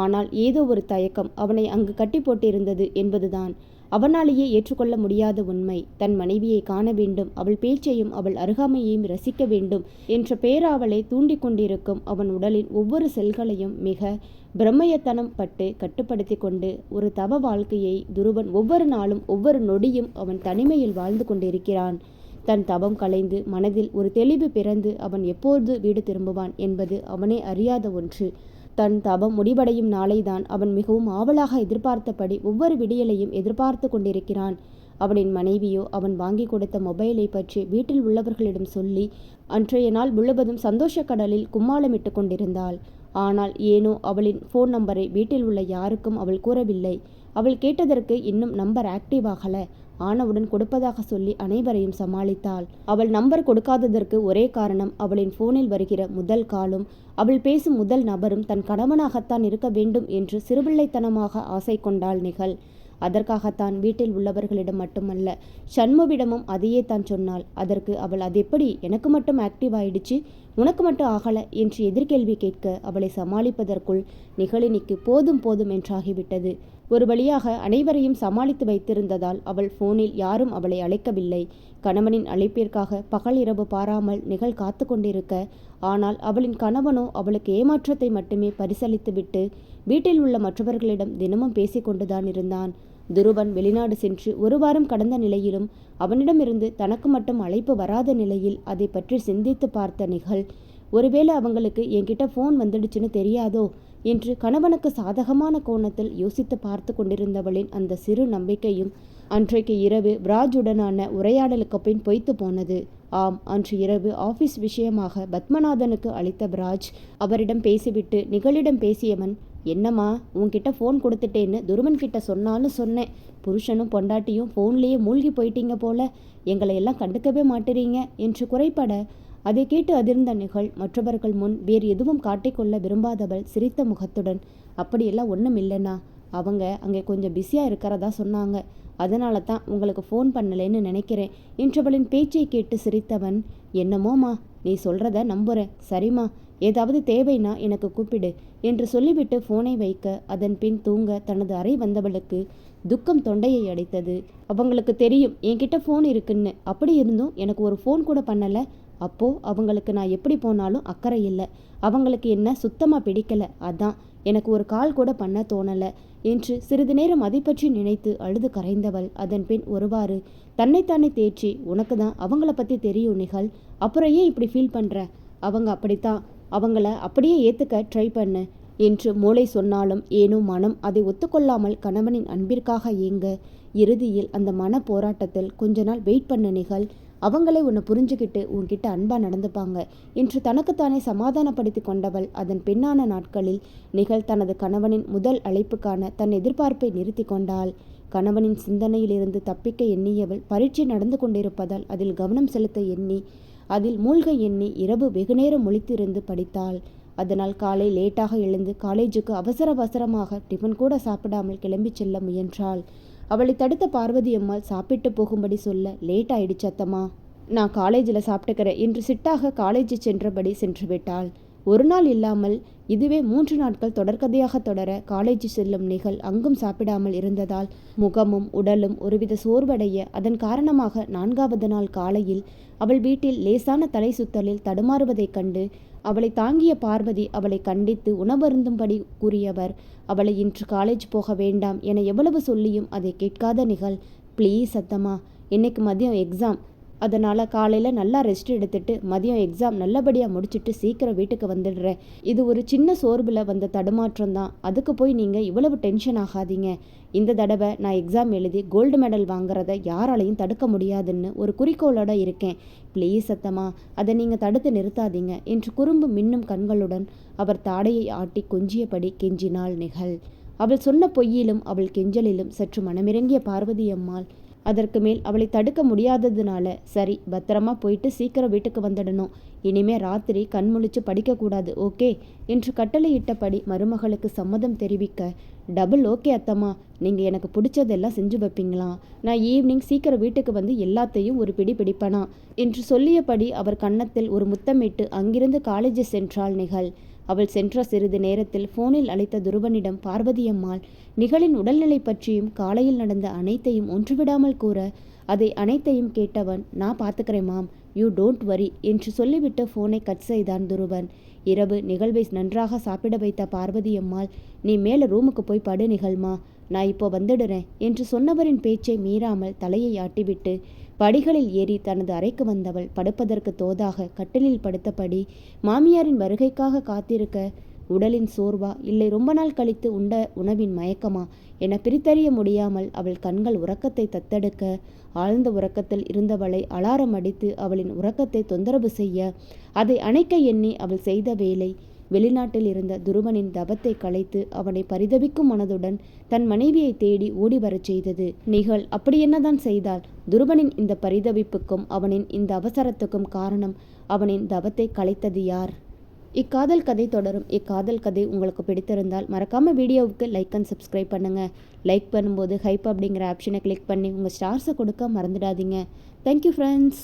ஆனால் ஏதோ ஒரு தயக்கம் அவனை அங்கு கட்டி போட்டிருந்தது என்பதுதான். அவனாலேயே ஏற்றுக்கொள்ள முடியாத உண்மை. தன் மனைவியை காண வேண்டும். அவள் பேச்சையும் அவள் அருகாமையையும் ரசிக்க வேண்டும் என்ற பேராவலை தூண்டிக் கொண்டிருக்கும் அவன் உடலின் ஒவ்வொரு செல்களையும் மிக பிரம்மயத்தனம் பட்டு கட்டுப்படுத்தி கொண்டு ஒரு தவ வாழ்க்கையை துருவன் ஒவ்வொரு நாளும் ஒவ்வொரு நொடியும் அவன் தனிமையில் வாழ்ந்து கொண்டிருக்கிறான். தன் தவம் கலைந்து மனதில் ஒரு தெளிவு பிறந்து அவன் எப்போது வீடு திரும்புவான் என்பது அவனே அறியாத ஒன்று. தன் தபம் முடிவடையும் நாளைதான் அவன் மிகவும் ஆவலாக எதிர்பார்த்தபடி ஒவ்வொரு விடியலையும் எதிர்பார்த்து கொண்டிருக்கிறான். அவனின் மனைவியோ அவன் வாங்கி கொடுத்த மொபைலை பற்றி வீட்டில் உள்ளவர்களிடம் சொல்லி அன்றைய நாள் முழுவதும் சந்தோஷ கடலில் கும்மாளமிட்டு கொண்டிருந்தாள். ஆனால் ஏனோ அவளின் ஃபோன் நம்பரை வீட்டில் உள்ள யாருக்கும் அவள் கூறவில்லை. அவள் கேட்டதற்கு இன்னும் நம்பர் ஆக்டிவ் ஆகல. ஆனவுடன் கொடுப்பதாக சொல்லி அனைவரையும் சமாளித்தாள். அவள் நம்பர் கொடுக்காததற்கு ஒரே காரணம் அவளின் போனில் வருகிற முதல் காலும் அவள் பேசும் முதல் நபரும் தன் கணவனாகத்தான் இருக்க வேண்டும் என்று சிறுபிள்ளைத்தனமாக ஆசை கொண்டாள் நிகழ். அதற்காகத்தான் வீட்டில் உள்ளவர்களிடம் மட்டுமல்ல சண்முவிடமும் அதையே தான் சொன்னாள். அதற்கு அவள் அது எப்படி? எனக்கு மட்டும் ஆக்டிவ் ஆயிடுச்சு? உனக்கு மட்டும் ஆகல? என்று எதிர்கேள்வி கேட்க அவளை சமாளிப்பதற்குள் நிகழினிக்கு போதும் போதும் என்றாகிவிட்டது. ஒரு வழியாக அனைவரையும் சமாளித்து வைத்திருந்ததால் அவள் போனில் யாரும் அவளை அழைக்கவில்லை. கணவனின் அழைப்பிற்காக பகல் இரவு பாராமல் நிகழ் காத்து கொண்டிருக்க ஆனால் அவளின் கணவனோ அவளுக்கு ஏமாற்றத்தை மட்டுமே பரிசளித்துவிட்டு வீட்டில் உள்ள மற்றவர்களிடம் தினமும் பேசிக்கொண்டுதான் இருந்தான். துருவன் வெளிநாடு சென்று ஒரு வாரம் கடந்த நிலையிலும் அவனிடமிருந்து தனக்கு மட்டும் அழைப்பு வராத நிலையில் அதை பற்றி சிந்தித்து பார்த்த நிகழ் ஒருவேளை அவங்களுக்கு என்கிட்ட ஃபோன் வந்துடுச்சுன்னு தெரியாதோ? என்று கணவனுக்கு சாதகமான கோணத்தில் யோசித்து பார்த்து கொண்டிருந்தவளின் அந்த சிறு நம்பிக்கையும் அன்றைக்கு இரவு பிராஜுடனான உரையாடலுக்கு பின் பொய்த்து போனது. ஆம் அன்று இரவு ஆபீஸ் விஷயமாக பத்மநாதனுக்கு அளித்த பிராஜ் அவரிடம் பேசிவிட்டு நிகழிடம் பேசியவன் என்னம்மா உன்கிட்ட ஃபோன் கொடுத்துட்டேன்னு துருமன் கிட்ட சொன்னாலும் சொன்னேன். புருஷனும் பொண்டாட்டியும் ஃபோன்லேயே மூழ்கி போயிட்டீங்க போல. எங்களை எல்லாம் கண்டுக்கவே மாட்டுறீங்க என்று குறைபட அதை கேட்டு அதிர்ந்த நிகழ் மற்றவர்கள் முன் வேறு எதுவும் காட்டிக்கொள்ள விரும்பாதவள் சிரித்த முகத்துடன் அப்படியெல்லாம் ஒன்றும் இல்லைண்ணா. அவங்க அங்கே கொஞ்சம் பிஸியாக இருக்கிறதா சொன்னாங்க. அதனால தான் உங்களுக்கு ஃபோன் பண்ணலைன்னு நினைக்கிறேன் என்றவளின் பேச்சை கேட்டு சிரித்தவன் என்னமோமா நீ சொல்கிறத நம்புகிறேன் சரிம்மா. ஏதாவது தேவைனா எனக்கு கூப்பிடு என்று சொல்லிவிட்டு ஃபோனை வைக்க அதன் பின் தூங்க தனது அறை வந்தவளுக்கு துக்கம் தொண்டையை அடைத்தது. அவங்களுக்கு தெரியும் என்கிட்ட ஃபோன் இருக்குன்னு. அப்படி இருந்தும் எனக்கு ஒரு ஃபோன் கூட பண்ணலை. அப்போது அவங்களுக்கு நான் எப்படி போனாலும் அக்கறை இல்லை. அவங்களுக்கு என்ன சுத்தமாக பிடிக்கல. அதான் எனக்கு ஒரு கால் கூட பண்ண தோணலை என்று சிறிது நேரம் அதை பற்றி நினைத்து அழுது கரைந்தவள். அதன் பின் ஒருவாறு தன்னைத்தானே தேய்ச்சி உனக்கு தான் அவங்கள பற்றி தெரியும் நிகழ். அப்புறம் ஏன் இப்படி ஃபீல் பண்ணுற அவங்க அப்படித்தான். அவங்கள அப்படியே ஏற்றுக்க ட்ரை பண்ணு என்று மூளை சொன்னாலும் ஏனோ மனம் அதை ஒத்துக்கொள்ளாமல் கணவனின் அன்பிற்காக ஏங்க. இறுதியில் அந்த மன போராட்டத்தில் கொஞ்ச நாள் வெயிட் பண்ண நிகழ். அவங்களே உன்னை புரிஞ்சுக்கிட்டு உன்கிட்ட அன்பாக நடந்துப்பாங்க என்று தனக்குத்தானே சமாதானப்படுத்தி கொண்டவள் அதன் பின்னான நாட்களில் நிகழ் தனது கணவனின் முதல் அழைப்புக்கான தன் எதிர்பார்ப்பை நிறுத்தி கொண்டாள். கணவனின் சிந்தனையிலிருந்து தப்பிக்க எண்ணியவள் பரீட்சை நடந்து கொண்டிருப்பதால் அதில் கவனம் செலுத்த எண்ணி அதில் மூழ்க எண்ணி இரவு வெகுநேரம் முழித்திருந்து படித்தாள். அதனால் காலை லேட்டாக எழுந்து காலேஜுக்கு அவசர அவசரமாக டிஃபன் கூட சாப்பிடாமல் கிளம்பி செல்ல முயன்றாள். அவளை தடுத்த பார்வதி அம்மாள் சாப்பிட்டு போகும்படி சொல்ல லேட் ஆயிடுச்சு அத்தம்மா. நான் காலேஜில் சாப்பிட்டுக்கிறேன் என்று சிட்டாக காலேஜ் சென்றபடி சென்று விட்டாள். ஒரு நாள் இல்லாமல் இதுவே மூன்று நாட்கள் தொடர்கதையாக தொடர காலேஜ் செல்லும் நிகழ் அங்கும் சாப்பிடாமல் இருந்ததால் முகமும் உடலும் ஒருவித சோர்வடைய அதன் காரணமாக நான்காவது நாள் காலையில் அவள் வீட்டில் லேசான தலை சுத்தலில் தடுமாறுவதைக் கண்டு அவளை தாங்கிய பார்வதி அவளை கண்டித்து உணவருந்தும்படி கூறியவர் அவளை இன்று காலேஜ் போக வேண்டாம் என எவ்வளவு சொல்லியும் அதை கேட்காத நிகழ் ப்ளீஸ் சத்தம்மா இன்னைக்கு மதியம் எக்ஸாம் அதனால் காலையில் நல்லா ரெஸ்ட் எடுத்துட்டு மதியம் எக்ஸாம் நல்லபடியாக முடிச்சுட்டு சீக்கிரம் வீட்டுக்கு வந்துடுறேன். இது ஒரு சின்ன சோர்வில் வந்த தடுமாற்றம் தான். அதுக்கு போய் நீங்கள் இவ்வளவு டென்ஷன் ஆகாதீங்க. இந்த தடவை நான் எக்ஸாம் எழுதி கோல்டு மெடல் வாங்குறத யாராலையும் தடுக்க முடியாதுன்னு ஒரு குறிக்கோளோட இருக்கேன். ப்ளீஸ் சத்தமா அதை நீங்கள் தடுத்து நிறுத்தாதீங்க என்று குறும்பு மின்னும் கண்களுடன் அவர் தாடையை ஆட்டி கொஞ்சியபடி கெஞ்சினாள் நிகழ். அவள் சொன்ன பொய்யிலும் அவள் கெஞ்சலிலும் சற்று மனமிறங்கிய பார்வதி அம்மாள் அதற்கு மேல் அவளை தடுக்க முடியாததுனால சரி பத்திரமா போயிட்டு சீக்கிரம் வீட்டுக்கு வந்துடணும். இனிமே ராத்திரி கண்முழிச்சு படிக்கக்கூடாது ஓகே? என்று கட்டளையிட்டபடி மருமகளுக்கு சம்மதம் தெரிவிக்க டபுள் ஓகே அத்தம்மா நீங்கள் எனக்கு பிடிச்சதெல்லாம் செஞ்சு வைப்பீங்களா? நான் ஈவினிங் சீக்கிரம் வீட்டுக்கு வந்து எல்லாத்தையும் ஒரு பிடி பிடிப்பனா? என்று சொல்லியபடி அவர் கன்னத்தில் ஒரு முத்தமிட்டு அங்கிருந்து காலேஜ் சென்றாள் நிகழ். அவள் சென்ற சிறிது நேரத்தில் ஃபோனில் அழைத்த துருவனிடம் பார்வதியம்மாள் நிகழின் உடல்நிலை பற்றியும் காலையில் நடந்த அனைத்தையும் ஒன்றுவிடாமல் கூற அதை அனைத்தையும் கேட்டவன் நான் பார்த்துக்கிறேன் மாம் யூ டோன்ட் வரி என்று சொல்லிவிட்டு ஃபோனை கட் செய்தான் துருவன். இரவு நிகழ்வை நன்றாக சாப்பிட வைத்த பார்வதியம்மாள் நீ மேலே ரூமுக்கு போய் படு நிகழ்மா நான் இப்போ வந்துடுறேன் என்று சொன்னவரின் பேச்சை மீறாமல் தலையை ஆட்டிவிட்டு படிகளில் ஏறி தனது அறைக்கு வந்தவள் படுப்பதற்கு தோதாக கட்டிலில் படுத்தபடி மாமியாரின் வருகைக்காக காத்திருக்க உடலின் சோர்வா? இல்லை ரொம்ப நாள் கழித்து உண்ட உணவின் மயக்கமா? என பிரித்தறிய முடியாமல் அவள் கண்கள் உறக்கத்தை தத்தெடுக்க ஆழ்ந்த உறக்கத்தில் இருந்தவளை அலாரம் அடித்து அவளின் உறக்கத்தை தொந்தரவு செய்ய அதை அணைக்க எண்ணி அவள் செய்த வேலை. வெளிநாட்டில் இருந்த துருவனின் தபத்தை களைத்து அவனை பரிதவிக்கும் மனதுடன் தன் மனைவியை தேடி ஓடி வரச் செய்தது. நிகழ் அப்படி என்னதான் செய்தால் துருவனின் இந்த பரிதவிப்புக்கும் அவனின் இந்த அவசரத்துக்கும் காரணம் அவனின் தவத்தை களைத்தது யார்? இக்காதல் கதை தொடரும். இக்காதல் கதை உங்களுக்கு பிடித்திருந்தால் மறக்காமல் வீடியோவுக்கு லைக் அண்ட் சப்ஸ்கிரைப் பண்ணுங்கள் லைக் பண்ணும்போது ஹைப் அப்படிங்கிற ஆப்ஷனை கிளிக் பண்ணி உங்கள் ஸ்டார்ஸை கொடுக்க மறந்துடாதீங்க. Thank you friends